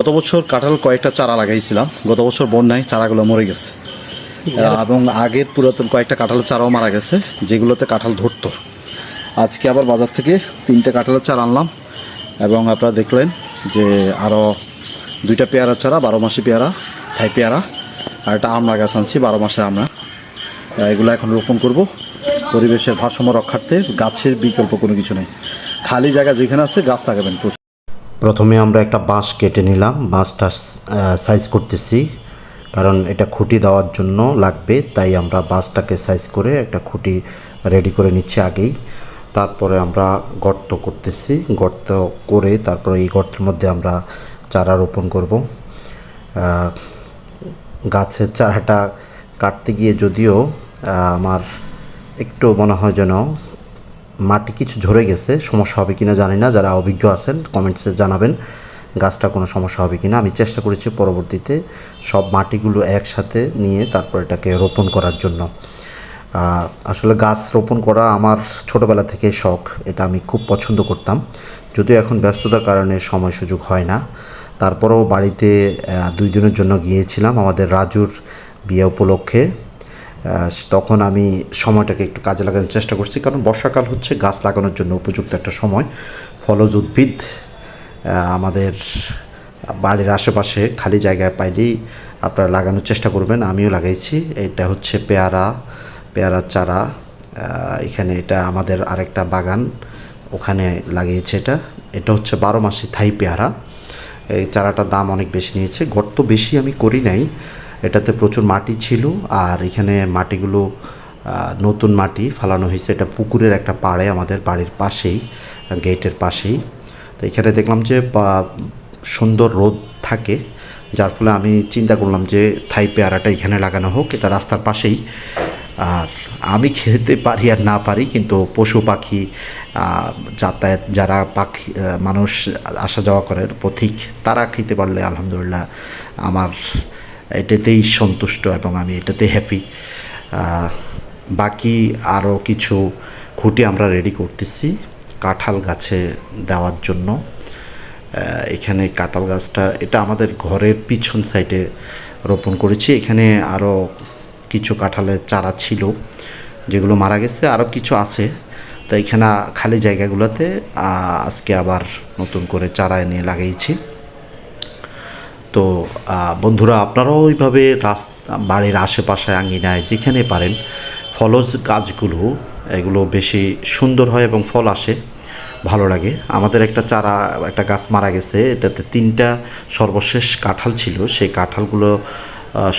গত বছর কাঁঠাল কয়েকটা চারা লাগাইছিলাম। গত বছর বন্যায় চারাগুলো মরে গেছে। এবং আগের পুরাতন কয়েকটা কাঁঠালের চারাও মারা গেছে যেগুলোতে কাঁঠাল ধরতো। আজকে আবার বাজার থেকে তিনটে কাঁঠালের চারা আনলাম এবং আপনারা দেখলেন যে আরও দুইটা পেয়ারা চারা বারো মাসি পেয়ারা থাই পেয়ারা আর একটা আমড়া গাছ আনছি বারো মাসে আমরা এগুলো এখন রোপণ করব। পরিবেশের ভারসাম্য রক্ষার্থে গাছের বিকল্প কোনো কিছু নেই। খালি জায়গা যেখানে আছে গাছ লাগাবেন প্রচুর। প্রথমে আমরা একটা বাঁশ কেটে নিলাম, বাঁশটা সাইজ করতেছি, কারণ এটা খুঁটি দেওয়ার জন্য লাগবে, তাই আমরা বাঁশটাকে সাইজ করে একটা খুঁটি রেডি করে নিচ্ছি আগেই। তারপরে আমরা গর্ত করতেছি, গর্ত করে তারপরে এই গর্তের মধ্যে আমরা চারা রোপণ করব। গাছের চারাটা কাটতে গিয়ে যদিও আমার একটু মনে হয় যেন মাটি কিছু ঝরে গেছে, সমস্যা হবে কিনা জানি না, যারা অভিজ্ঞ আছেন কমেন্টসে জানাবেন, গাছটা কোনো সমস্যা হবে কিনা। আমি চেষ্টা করেছি পরবর্তীতে সব মাটিগুলো একসাথে নিয়ে তারপর এটাকে রোপণ করার জন্য। আসলে গাছ রোপণ করা আমার ছোটোবেলা থেকে শখ, এটা আমি খুব পছন্দ করতাম। যদিও এখন ব্যস্ততার কারণে সময় সুযোগ হয় না। তারপরেও বাড়িতে দুই দিনের জন্য গিয়েছিলাম আমাদের রাজুর বিয়ে উপলক্ষে। তখন আমি সময়টাকে একটু কাজে লাগানোর চেষ্টা করছি। কারণ বর্ষাকাল হচ্ছে, গাছ লাগানোর জন্য উপযুক্ত একটা সময়। ফলজ উদ্ভিদ আমাদের বাড়ির আশেপাশে খালি জায়গায় পাইলেই আপনারা লাগানোর চেষ্টা করবেন। আমিও লাগাইছি। এটা হচ্ছে পেয়ারা, পেয়ারার চারা। এখানে এটা আমাদের আরেকটা বাগান, ওখানে লাগিয়েছে এটা। এটা হচ্ছে বারো মাসি থাই পেয়ারা। এই চারাটার দাম অনেক বেশি নিয়েছে। গর্ত বেশি আমি করি নাই। এটাতে প্রচুর মাটি ছিল আর এখানে মাটিগুলো নতুন মাটি ফালানো হয়েছে। এটা পুকুরের একটা পাড়ে আমাদের বাড়ির পাশেই, গেটের পাশেই। তো এখানে দেখলাম যে সুন্দর রোদ থাকে, যার ফলে আমি চিন্তা করলাম যে, থাই পেয়ারাটা এখানে লাগানো হোক, এটা রাস্তার পাশেই। আর আমি খেতে পারি আর না পারি, কিন্তু পশু পাখি যাতায়াত, যারা পাখি মানুষ আসা যাওয়া করেন, পথিক, তারা খেতে পারলে আলহামদুলিল্লাহ আমার এটাতেই সন্তুষ্ট এবং আমি এটাতে হ্যাপি বাকি আরও কিছু খুঁটি আমরা রেডি করতেছি কাঁঠাল গাছে দেওয়ার জন্য। এখানে কাঁঠাল গাছটা, এটা আমাদের ঘরের পিছন সাইডে রোপণ করেছি। এখানে আরও কিছু কাঁঠালের চারা ছিল যেগুলো মারা গেছে আরও কিছু আছে। তো এখানে খালি জায়গাগুলোতে আজকে আবার নতুন করে চারা এনে লাগিয়েছি। তো বন্ধুরা আপনারাও ওইভাবে রাস্তা বাড়ির আশেপাশে আঙিনায় যেখানে পারেন, ফলজ গাছগুলো, এগুলো বেশি সুন্দর হয় এবং ফল আসে, ভালো লাগে। আমাদের একটা চারা, একটা গাছ মারা গেছে, এটাতে তিনটা সর্বশেষ কাঁঠাল ছিল, সেই কাঁঠালগুলো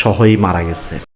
সহই মারা গেছে।